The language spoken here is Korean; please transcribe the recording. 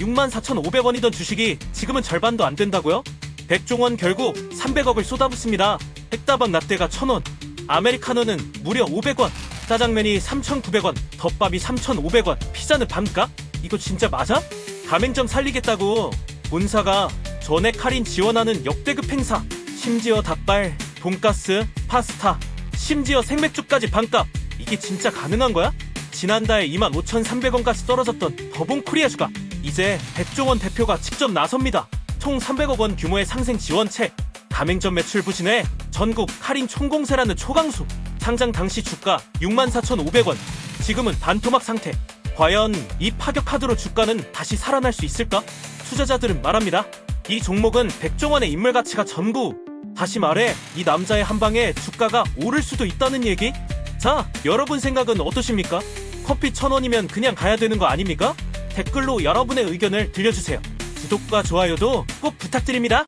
64,500원이던 주식이 지금은 절반도 안 된다고요? 백종원 결국 300억을 쏟아붓습니다. 핵다방 라떼가 1,000원, 아메리카노는 무려 500원, 짜장면이 3,900원, 덮밥이 3,500원, 피자는 반값? 이거 진짜 맞아? 가맹점 살리겠다고 본사가 전액 할인 지원하는 역대급 행사 심지어 닭발, 돈가스, 파스타, 심지어 생맥주까지 반값 이게 진짜 가능한 거야? 지난달 25,300원까지 떨어졌던 더본 코리아주가 이제 백종원 대표가 직접 나섭니다. 총 300억 원 규모의 상생 지원책 가맹점 매출 부진에 전국 할인 총공세라는 초강수 상장 당시 주가 64,500원 지금은 반토막 상태 과연 이 파격 카드로 주가는 다시 살아날 수 있을까? 투자자들은 말합니다. 이 종목은 백종원의 인물 가치가 전부 다시 말해 이 남자의 한 방에 주가가 오를 수도 있다는 얘기? 자, 여러분 생각은 어떠십니까? 커피 천 원이면 그냥 가야 되는 거 아닙니까? 댓글로 여러분의 의견을 들려주세요. 구독과 좋아요도 꼭 부탁드립니다.